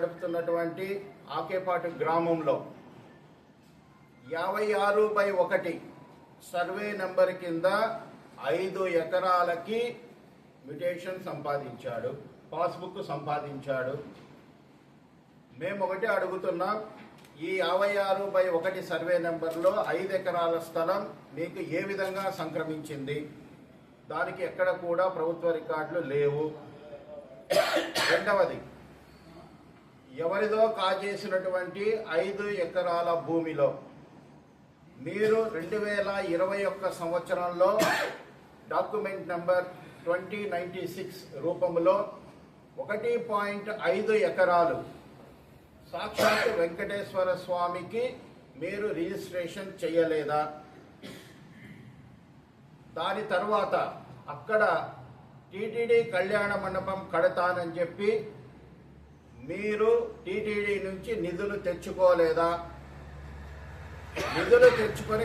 నడుపుతున్నటువంటి ఆకేపాటు గ్రామంలో యాభై ఆరు బై ఒకటి సర్వే నెంబర్ కింద ఐదు ఎకరాలకి మ్యుటేషన్ సంపాదించాడు పాస్బుక్ సంపాదించాడు. మేము ఒకటి అడుగుతున్నాం ఈ యాభై ఆరు బై ఒకటి సర్వే నెంబర్లో ఐదు ఎకరాల స్థలం మీకు ఏ విధంగా సంక్రమించింది? దానికి ఎక్కడ కూడా ప్రభుత్వ రికార్డులు లేవు. రెండవది ఎవరిదో కాజేసినటువంటి ఐదు ఎకరాల భూమిలో మీరు రెండు వేల ఇరవై ఒక్క సంవత్సరంలో document number twenty ninety six రూపంలో ఒకటి పాయింట్ ఐదు ఎకరాలు సాక్షాత్ వెంకటేశ్వర స్వామికి మీరు రిజిస్ట్రేషన్ చేయలేదా? దాని తర్వాత అక్కడ టీటీడీ కళ్యాణ మండపం కడతానని చెప్పి మీరు టీటీడీ నుంచి నిధులు తెచ్చుకోలేదా? నిధులు తెచ్చుకొని